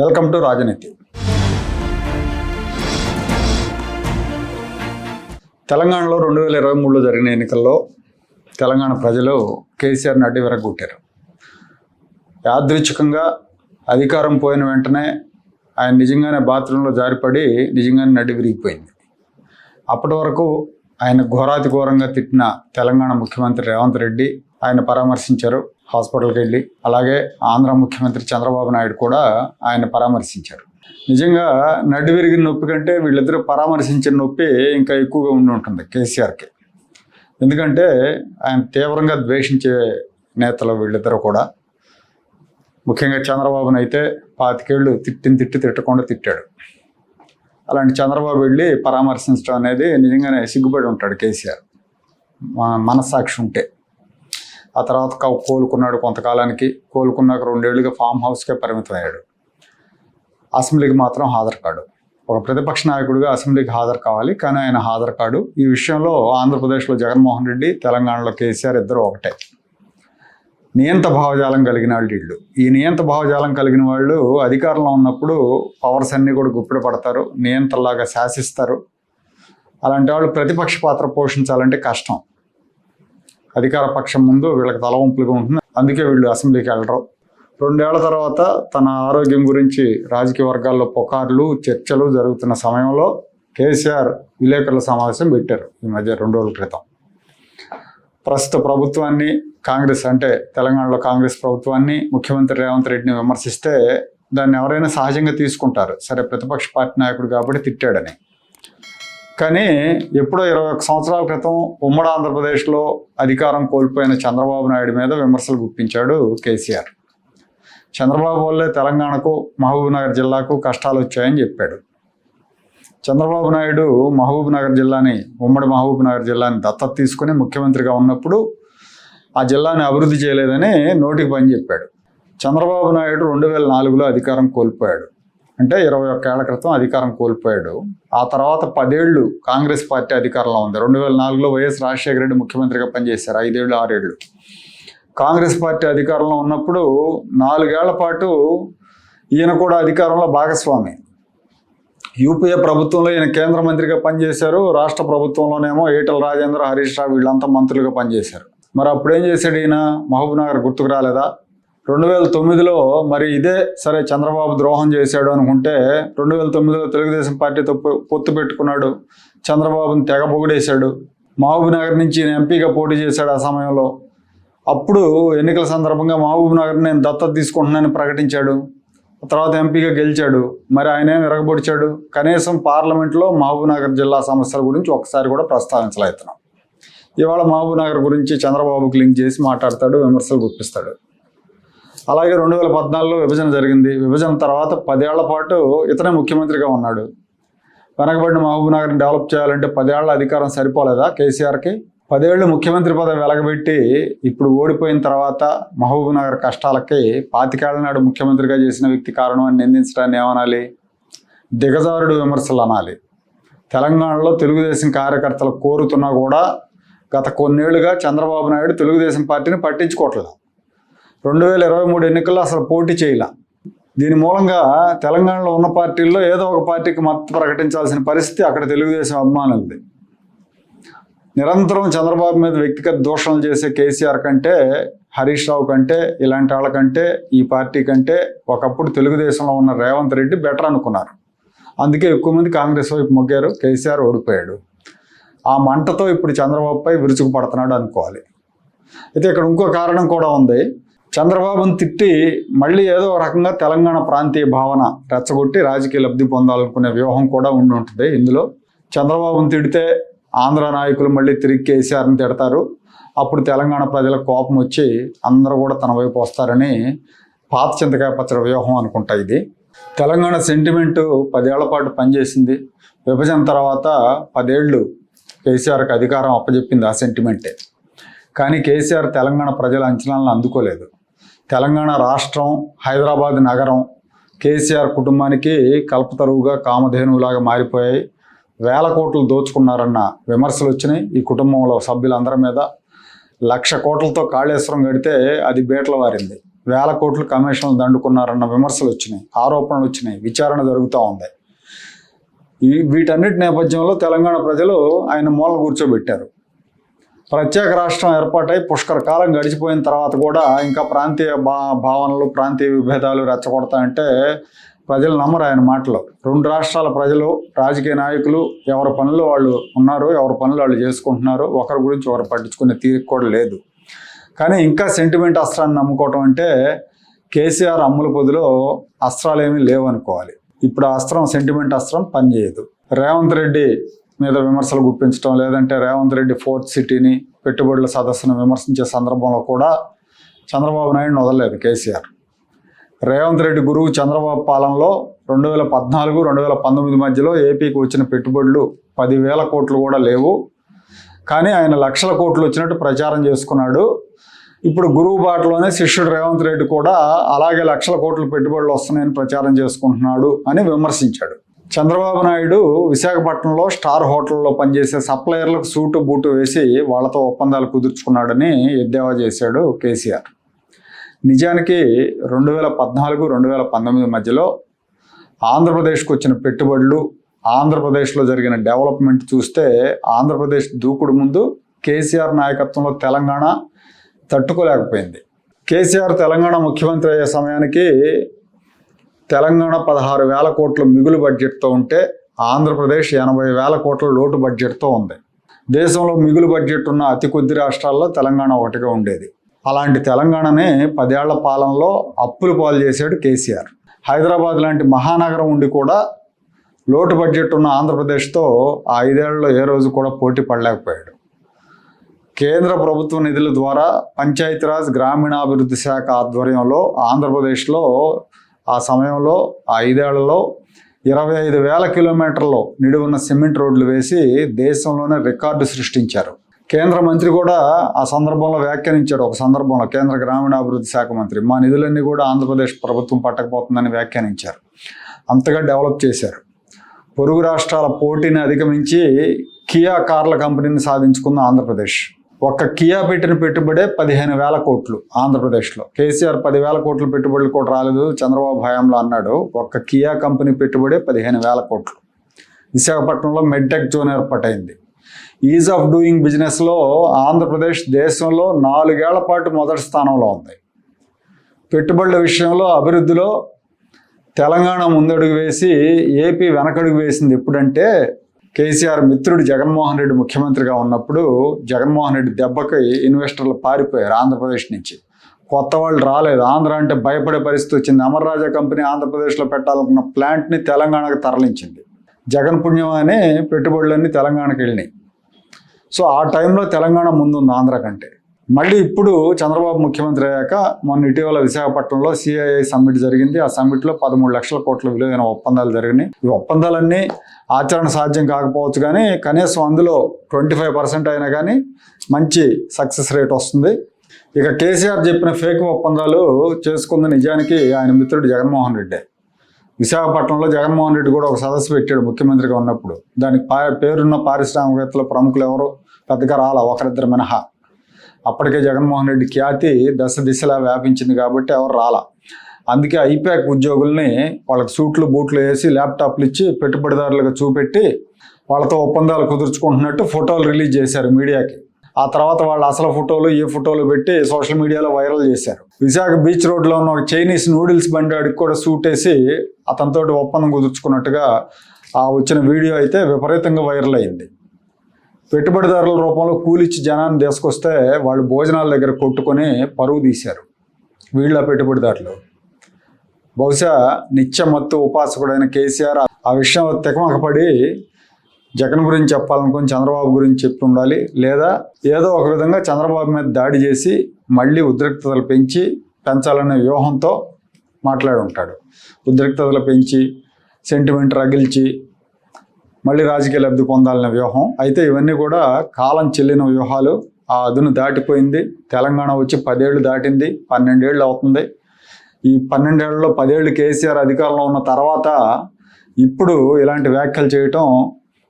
Welcome to రాజనీతి. తెలంగాణలో రెండు వేల ఇరవై మూడులో జరిగిన ఎన్నికల్లో తెలంగాణ ప్రజలు కేసీఆర్ని అడ్డి విరగొట్టారు యాదృచ్ఛికంగా అధికారం పోయిన వెంటనే ఆయన నిజంగానే బాత్రూంలో జారిపడి నిజంగానే నడి విరిగిపోయింది. అప్పటి వరకు ఆయన ఘోరాతి ఘోరంగా తిట్టిన తెలంగాణ ముఖ్యమంత్రి రేవంత్ రెడ్డి ఆయన పరామర్శించారు. హాస్పిటల్కి వెళ్ళి. అలాగే ఆంధ్ర ముఖ్యమంత్రి చంద్రబాబు నాయుడు కూడా ఆయన పరామర్శించారు. నిజంగా నడి విరిగిన నొప్పి కంటే వీళ్ళిద్దరూ పరామర్శించిన నొప్పి ఇంకా ఎక్కువగా ఉండి ఉంటుంది కేసీఆర్కి. ఎందుకంటే ఆయన తీవ్రంగా ద్వేషించే నేతలు వీళ్ళిద్దరూ కూడా. ముఖ్యంగా చంద్రబాబును అయితే పాతికేళ్ళు తిట్టిన తిట్టి తిట్టకుండా తిట్టాడు. అలాంటి చంద్రబాబు వెళ్ళి పరామర్శించడం అనేది నిజంగానే సిగ్గుపడి ఉంటాడు కేసీఆర్. మన- మనస్సాక్షి ఉంటే. ఆ తర్వాత కోలుకున్నాడు కొంతకాలానికి. కోలుకున్నాక రెండేళ్ళుగా ఫామ్ హౌస్కే పరిమితమయ్యాడు. అసెంబ్లీకి మాత్రం హాజరు కాడు ఒక ప్రతిపక్ష నాయకుడిగా అసెంబ్లీకి హాజరు కావాలి కానీ ఆయన హాజరు కాడు ఈ విషయంలో ఆంధ్రప్రదేశ్లో జగన్మోహన్ రెడ్డి తెలంగాణలో కేసీఆర్ ఇద్దరు ఒకటే. నియంత భావజాలం కలిగిన వాళ్ళు వీళ్ళు. ఈ నియంత భావజాలం కలిగిన వాళ్ళు అధికారంలో ఉన్నప్పుడు పవర్స్ అన్నీ కూడా గుప్పిడి పడతారు నియంతలాగా శాసిస్తారు. అలాంటి వాళ్ళు ప్రతిపక్ష పాత్ర పోషించాలంటే కష్టం. అధికార పక్షం ముందు వీళ్ళకి తలవంపులుగా ఉంటుంది. అందుకే వీళ్ళు అసెంబ్లీకి వెళ్ళరు. రెండేళ్ళ తర్వాత తన ఆరోగ్యం గురించి రాజకీయ వర్గాల్లో పుకార్లు చర్చలు జరుగుతున్న సమయంలో కేసీఆర్ విలేకరుల సమావేశం పెట్టారు ఈ మధ్య రెండు రోజుల క్రితం. ప్రస్తుత ప్రభుత్వాన్ని కాంగ్రెస్ అంటే తెలంగాణలో కాంగ్రెస్ ప్రభుత్వాన్ని ముఖ్యమంత్రి రేవంత్ రెడ్డిని విమర్శిస్తే దాన్ని ఎవరైనా సహజంగా తీసుకుంటారు. సరే ప్రతిపక్ష పార్టీ నాయకుడు కాబట్టి తిట్టాడని. కానీ ఎప్పుడో ఇరవై ఒక్క సంవత్సరాల క్రితం ఉమ్మడి ఆంధ్రప్రదేశ్లో అధికారం కోల్పోయిన చంద్రబాబు నాయుడు మీద విమర్శలు గుప్పించాడు కేసీఆర్. చంద్రబాబు వల్లే తెలంగాణకు మహబూబ్నగర్ జిల్లాకు కష్టాలు వచ్చాయని చెప్పాడు. చంద్రబాబు నాయుడు మహబూబ్నగర్ జిల్లాని ఉమ్మడి మహబూబ్నగర్ జిల్లాని దత్తత తీసుకుని ముఖ్యమంత్రిగా ఉన్నప్పుడు ఆ జిల్లాని అభివృద్ధి చేయలేదని నోటికి పని చెప్పాడు. చంద్రబాబు నాయుడు రెండు వేల నాలుగులో అధికారం కోల్పోయాడు. అంటే ఇరవై ఒక్క ఏళ్ళ క్రితం అధికారం కోల్పోయాడు. ఆ తర్వాత పదేళ్ళు కాంగ్రెస్ పార్టీ అధికారంలో ఉంది. రెండు వేల నాలుగులో వైఎస్ రాజశేఖర రెడ్డి ముఖ్యమంత్రిగా పనిచేశారు. ఐదేళ్ళు ఆరేళ్ళు కాంగ్రెస్ పార్టీ అధికారంలో ఉన్నప్పుడు నాలుగేళ్ళ పాటు ఈయన కూడా అధికారంలో భాగస్వామి. యూపీఏ ప్రభుత్వంలో ఈయన కేంద్ర మంత్రిగా పనిచేశారు. రాష్ట్ర ప్రభుత్వంలోనేమో ఈటల రాజేంద్ర హరీష్ రావు వీళ్ళంతా మంత్రులుగా పనిచేశారు. మరి అప్పుడు ఏం చేశాడు ఈయన? మహబూబ్ నగర్ గుర్తుకు రాలేదా? రెండు వేల తొమ్మిదిలో మరి ఇదే సరే చంద్రబాబు ద్రోహం చేశాడు అనుకుంటే రెండు వేల తొమ్మిదిలో తెలుగుదేశం పార్టీతో పొత్తు పెట్టుకున్నాడు. చంద్రబాబుని తెగ పొగిడేశాడు. మహబూబ్ నగర్ నుంచి ఎంపీగా పోటీ చేశాడు ఆ సమయంలో. అప్పుడు ఎన్నికల సందర్భంగా మహబూబ్ నగర్ నేను దత్తత తీసుకుంటున్నానని ప్రకటించాడు. తర్వాత ఎంపీగా గెలిచాడు. మరి ఆయన ఏం విరగబొడిచాడు? కనీసం పార్లమెంట్లో మహబూబ్ నగర్ జిల్లా సమస్యల గురించి ఒకసారి కూడా ప్రస్తావించలేతున్నాం ఇవాళ మహబూబ్ నగర్ గురించి చంద్రబాబుకి లింక్ చేసి మాట్లాడతాడు విమర్శలు గుప్పిస్తాడు. అలాగే రెండు వేల పద్నాలుగులో విభజన జరిగింది. విభజన తర్వాత పదేళ్ళ పాటు ఇతనే ముఖ్యమంత్రిగా ఉన్నాడు. వెనకబడిన మహబూబ్ నగర్ని డెవలప్ చేయాలంటే పదేళ్ళ అధికారం సరిపోలేదా కేసీఆర్కి? పదేళ్ళు ముఖ్యమంత్రి పదవి వెలగబెట్టి ఇప్పుడు ఓడిపోయిన తర్వాత మహబూబ్ నగర్ కష్టాలకి పాతికేళ్ళ నాడు ముఖ్యమంత్రిగా చేసిన వ్యక్తి కారణం అని నిందించడాన్ని ఏమనాలి? దిగజారుడు విమర్శలు అనాలి. తెలంగాణలో తెలుగుదేశం కార్యకర్తలు కోరుతున్నా కూడా గత కొన్నేళ్ళుగా చంద్రబాబు నాయుడు తెలుగుదేశం పార్టీని పట్టించుకోవట్లేదు. రెండు వేల ఇరవై మూడు ఎన్నికల్లో అసలు పోటీ చేయలే. దీని మూలంగా తెలంగాణలో ఉన్న పార్టీల్లో ఏదో ఒక పార్టీకి మద్దతు ప్రకటించాల్సిన పరిస్థితి అక్కడ తెలుగుదేశం అభిమానులది. నిరంతరం చంద్రబాబు మీద వ్యక్తిగత దోషణలు చేసే కేసీఆర్ కంటే హరీష్ రావు కంటే ఇలాంటి వాళ్ళకంటే ఈ పార్టీ కంటే ఒకప్పుడు తెలుగుదేశంలో ఉన్న రేవంత్ రెడ్డి బెటర్ అనుకున్నారు. అందుకే ఎక్కువ మంది కాంగ్రెస్ వైపు మొగ్గారు కేసీఆర్ ఓడిపోయాడు. ఆ మంటతో ఇప్పుడు చంద్రబాబుపై విరుచుకు పడుతున్నాడు అనుకోవాలి. అయితే ఇక్కడ ఇంకో కారణం కూడా ఉంది. చంద్రబాబును తిట్టి మళ్ళీ ఏదో రకంగా తెలంగాణ ప్రాంతీయ భావన రెచ్చగొట్టి రాజకీయ లబ్ధి పొందాలనుకునే వ్యూహం కూడా ఉండి ఉంటుంది. ఇందులో చంద్రబాబును తిడితే ఆంధ్ర నాయకులు మళ్ళీ తిరిగి కేసీఆర్ని తిడతారు. అప్పుడు తెలంగాణ ప్రజలకు కోపం వచ్చి అందరూ కూడా తన వైపు వస్తారని పాత చింతకాయ పచ్చడి వ్యూహం అనుకుంటా ఇది. తెలంగాణ సెంటిమెంటు పదేళ్ళ పాటు పనిచేసింది. విభజన తర్వాత పదేళ్ళు కేసీఆర్కి అధికారం అప్పజెప్పింది ఆ సెంటిమెంటే. కానీ కేసీఆర్ తెలంగాణ ప్రజల అంచనాలను అందుకోలేదు. తెలంగాణ రాష్ట్రం హైదరాబాద్ నగరం కేసీఆర్ కుటుంబానికి కల్పతరువుగా కామధేనువులాగా మారిపోయాయి. వేల కోట్లు దోచుకున్నారన్న విమర్శలు వచ్చినాయి ఈ కుటుంబంలో సభ్యులందరి మీద. లక్ష కోట్లతో కాళేశ్వరం కడితే అది బీటల వారింది. వేల కోట్లు కమిషన్లు దండుకున్నారన్న విమర్శలు వచ్చినాయి ఆరోపణలు వచ్చినాయి విచారణ జరుగుతూ ఉంది. ఈ వీటన్నిటి నేపథ్యంలో తెలంగాణ ప్రజలు ఆయన మూల కూర్చోబెట్టారు. ప్రత్యేక రాష్ట్రం ఏర్పాటై పుష్కర కాలం గడిచిపోయిన తర్వాత కూడా ఇంకా ప్రాంతీయ భా భావనలు ప్రాంతీయ విభేదాలు రెచ్చగొడతాయంటే ప్రజలు నమ్మరు ఆయన మాటలు. రెండు రాష్ట్రాల ప్రజలు రాజకీయ నాయకులు ఎవరి పనులు వాళ్ళు ఉన్నారు ఎవరి పనులు వాళ్ళు చేసుకుంటున్నారు ఒకరి గురించి ఒకరు పట్టించుకునే తీరిక కూడా లేదు. కానీ ఇంకా సెంటిమెంట్ అస్త్రాన్ని నమ్ముకోవటం అంటే కేసీఆర్ అమ్ముల పొదిలో అస్త్రాలు ఏమీ లేవనుకోవాలి. ఇప్పుడు ఆ అస్త్రం సెంటిమెంట్ అస్త్రం పనిచేయదు. రేవంత్ రెడ్డి మీద విమర్శలు గుప్పించడం లేదంటే రేవంత్ రెడ్డి ఫోర్త్ సిటీని పెట్టుబడుల సదస్సును విమర్శించే సందర్భంలో కూడా చంద్రబాబు నాయుడుని వదలలేదు కేసీఆర్. రేవంత్ రెడ్డి గురువు చంద్రబాబు పాలనలో రెండు వేల పద్నాలుగు రెండు వేల పంతొమ్మిది మధ్యలో ఏపీకి వచ్చిన పెట్టుబడులు పదివేల కోట్లు కూడా లేవు. కానీ ఆయన లక్షల కోట్లు వచ్చినట్టు ప్రచారం చేసుకున్నాడు. ఇప్పుడు గురువు బాటలోనే శిష్యుడు రేవంత్ రెడ్డి కూడా అలాగే లక్షల కోట్లు పెట్టుబడులు వస్తున్నాయని ప్రచారం చేసుకుంటున్నాడు అని విమర్శించాడు. చంద్రబాబు నాయుడు విశాఖపట్నంలో స్టార్ హోటల్లో పనిచేసే సప్లయర్లకు సూటు బూటు వేసి వాళ్ళతో ఒప్పందాలు కుదుర్చుకున్నాడని ఎద్దేవా చేశాడు కేసీఆర్. నిజానికి రెండు వేల పద్నాలుగు రెండు వేల పంతొమ్మిది మధ్యలో ఆంధ్రప్రదేశ్కు వచ్చిన పెట్టుబడులు ఆంధ్రప్రదేశ్లో జరిగిన డెవలప్మెంట్ చూస్తే ఆంధ్రప్రదేశ్ దూకుడు ముందు కేసీఆర్ నాయకత్వంలో తెలంగాణ తట్టుకోలేకపోయింది. కేసీఆర్ తెలంగాణ ముఖ్యమంత్రి అయ్యే సమయానికి తెలంగాణ పదహారు వేల కోట్ల మిగులు బడ్జెట్తో ఉంటే ఆంధ్రప్రదేశ్ ఎనభై వేల కోట్ల లోటు బడ్జెట్తో ఉంది. దేశంలో మిగులు బడ్జెట్ ఉన్న అతి కొద్ది రాష్ట్రాల్లో తెలంగాణ ఒకటిగా ఉండేది. అలాంటి తెలంగాణనే పదేళ్ళ పాలనలో అప్పులు పాలు చేశాడు కేసీఆర్. హైదరాబాద్ లాంటి మహానగరం ఉండి కూడా లోటు బడ్జెట్ ఉన్న ఆంధ్రప్రదేశ్తో ఐదేళ్ళలో ఏ రోజు కూడా పోటీ పడలేకపోయాడు. కేంద్ర ప్రభుత్వ నిధుల ద్వారా పంచాయతీరాజ్ గ్రామీణాభివృద్ధి శాఖ ఆధ్వర్యంలో ఆంధ్రప్రదేశ్లో ఆ సమయంలో ఆ ఐదేళ్ళలో ఇరవై ఐదు వేల కిలోమీటర్లు నిడువున్న సిమెంట్ రోడ్లు వేసి దేశంలోనే రికార్డు సృష్టించారు. కేంద్ర మంత్రి కూడా ఆ సందర్భంలో వ్యాఖ్యానించాడు ఒక సందర్భంలో కేంద్ర గ్రామీణాభివృద్ధి శాఖ మంత్రి. మా నిధులన్నీ కూడా ఆంధ్రప్రదేశ్ ప్రభుత్వం పట్టకపోతుందని వ్యాఖ్యానించారు. అంతగా డెవలప్ చేశారు. పొరుగు రాష్ట్రాల పోటీని అధిగమించి కియా కార్ల కంపెనీని సాధించుకుంది ఆంధ్రప్రదేశ్. ఒక్క కియా పెట్టిన పెట్టుబడే పదిహేను వేల కోట్లు ఆంధ్రప్రదేశ్లో. కేసీఆర్ పదివేల కోట్ల పెట్టుబడులు కూడా రాలేదు చంద్రబాబు హయాంలో అన్నాడు. ఒక్క కియా కంపెనీ పెట్టుబడే పదిహేను వేల కోట్లు. విశాఖపట్నంలో మెడ్టెక్ జోన్ ఏర్పాటైంది. ఈజ్ ఆఫ్ డూయింగ్ బిజినెస్లో ఆంధ్రప్రదేశ్ దేశంలో నాలుగేళ్ళ పాటు మొదటి స్థానంలో ఉంది. పెట్టుబడుల విషయంలో అభివృద్ధిలో తెలంగాణ ముందడుగు వేసి ఏపీ వెనకడుగు వేసింది ఎప్పుడంటే కేసీఆర్ మిత్రుడు జగన్మోహన్ రెడ్డి ముఖ్యమంత్రిగా ఉన్నప్పుడు జగన్మోహన్ రెడ్డి దెబ్బకి ఇన్వెస్టర్లు పారిపోయారు ఆంధ్రప్రదేశ్ నుంచి. కొత్త వాళ్ళు రాలేదు. ఆంధ్ర అంటే భయపడే పరిస్థితి వచ్చింది. అమర్రాజా కంపెనీ ఆంధ్రప్రదేశ్లో పెట్టాలనుకున్న ప్లాంట్ని తెలంగాణకు తరలించింది. జగన్ పుణ్యం అనే పెట్టుబడులన్నీ తెలంగాణకు వెళ్ళినాయి. సో ఆ టైంలో తెలంగాణ ముందుంది ఆంధ్ర కంటే. మళ్ళీ ఇప్పుడు చంద్రబాబు ముఖ్యమంత్రి అయ్యాక మొన్న ఇటీవల విశాఖపట్నంలో సిఐఐ సమ్మిట్ జరిగింది. ఆ సమ్మిట్లో పదమూడు లక్షల కోట్ల విలువైన ఒప్పందాలు జరిగినాయి. ఈ ఒప్పందాలన్నీ ఆచరణ సాధ్యం కాకపోవచ్చు కానీ కనీసం అందులో ట్వంటీ ఫైవ్ పర్సెంట్ అయినా కానీ మంచి సక్సెస్ రేట్ వస్తుంది. ఇక కేసీఆర్ చెప్పిన ఫేక్ ఒప్పందాలు చేసుకుంది నిజానికి ఆయన మిత్రుడు జగన్మోహన్ రెడ్డి. విశాఖపట్నంలో జగన్మోహన్ రెడ్డి కూడా ఒక సదస్సు పెట్టాడు ముఖ్యమంత్రిగా ఉన్నప్పుడు. దానికి పేరున్న పారిశ్రామికవేత్తల ప్రముఖులు ఎవరు? పెద్దగా రాలా ఒకరిద్దరు మినహా. అప్పటికే జగన్మోహన్ రెడ్డి ఖ్యాతి దశ దిశలా వ్యాపించింది కాబట్టి ఎవరు రాలా. అందుకే ఐపాక్ ఉద్యోగుల్ని వాళ్ళకి సూట్లు బూట్లు వేసి ల్యాప్టాప్లు ఇచ్చి పెట్టుబడిదారులకు చూపెట్టి వాళ్ళతో ఒప్పందాలు కుదుర్చుకుంటున్నట్టు ఫోటోలు రిలీజ్ చేశారు మీడియాకి. ఆ తర్వాత వాళ్ళు అసలు ఫోటోలు ఈ ఫోటోలు పెట్టి సోషల్ మీడియాలో వైరల్ చేశారు. విశాఖ బీచ్ రోడ్లో ఉన్న ఒక చైనీస్ నూడిల్స్ బండి అడిగి కూడా సూట్ వేసి అతనితో ఒప్పందం కుదుర్చుకున్నట్టుగా ఆ వచ్చిన వీడియో అయితే విపరీతంగా వైరల్ అయింది. పెట్టుబడిదారుల రూపంలో కూలిచ్చి జనాన్ని తీసుకొస్తే వాళ్ళు భోజనాల దగ్గర కొట్టుకొని పరువు తీశారు. వీళ్ళ పెట్టుబడిదారులు. బహుశా నిత్యమత్తు ఉపాసకుడైన కేసీఆర్ ఆ విషయం తెకమకపడి జగన్ గురించి చెప్పాలనుకుని చంద్రబాబు గురించి చెప్పి ఉండాలి. లేదా ఏదో ఒక విధంగా చంద్రబాబు మీద దాడి చేసి మళ్ళీ ఉద్రిక్తతలు పెంచి పెంచాలనే వ్యూహంతో మాట్లాడి ఉంటాడు ఉద్రిక్తతలు పెంచి సెంటిమెంట్ రగిల్చి మళ్ళీ రాజకీయ లబ్ధి పొందాలనే వ్యూహం. అయితే ఇవన్నీ కూడా కాలం చెల్లిన వ్యూహాలు. ఆ అదును దాటిపోయింది. తెలంగాణ వచ్చి పదేళ్ళు దాటింది. పన్నెండేళ్ళు అవుతుంది. ఈ పన్నెండేళ్ళలో పదేళ్ళు కేసీఆర్ అధికారంలో ఉన్న తర్వాత ఇప్పుడు ఇలాంటి వ్యాఖ్యలు చేయటం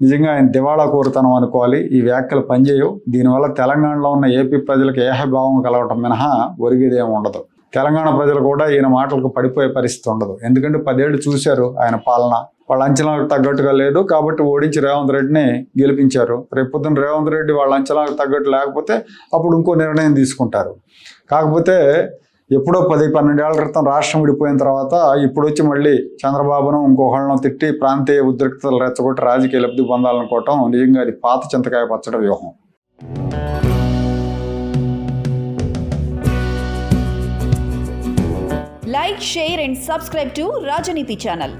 నిజంగా ఆయన దివాళా కోరుతనం అనుకోవాలి. ఈ వ్యాఖ్యలు పనిచేయవు. దీనివల్ల తెలంగాణలో ఉన్న ఏపీ ప్రజలకు ఏహభావం కలగటం మినహా ఒరిగేదేం ఉండదు. తెలంగాణ ప్రజలు కూడా ఈయన మాటలకు పడిపోయే పరిస్థితి ఉండదు. ఎందుకంటే పదేళ్ళు చూశారు ఆయన పాలన. వాళ్ళ అంచనాలకు తగ్గట్టుగా లేదు కాబట్టి ఓడించి రేవంత్ రెడ్డిని గెలిపించారు. రేపొద్దున రేవంత్ రెడ్డి వాళ్ళ అంచనాలకు తగ్గట్టు లేకపోతే అప్పుడు ఇంకో నిర్ణయం తీసుకుంటారు. కాకపోతే ఎప్పుడో పది పన్నెండేళ్ళ క్రితం రాష్ట్రం విడిపోయిన తర్వాత ఇప్పుడు వచ్చి మళ్ళీ చంద్రబాబును ఇంకొకళ్ళను తిట్టి ప్రాంతీయ ఉద్రిక్తతలు రెచ్చగొట్టి రాజకీయ లబ్ధి పొందాలనుకోవటం నిజంగా అది పాత చింతకాయ పచ్చడి వ్యూహం. Like share and subscribe to Rajaneethi channel.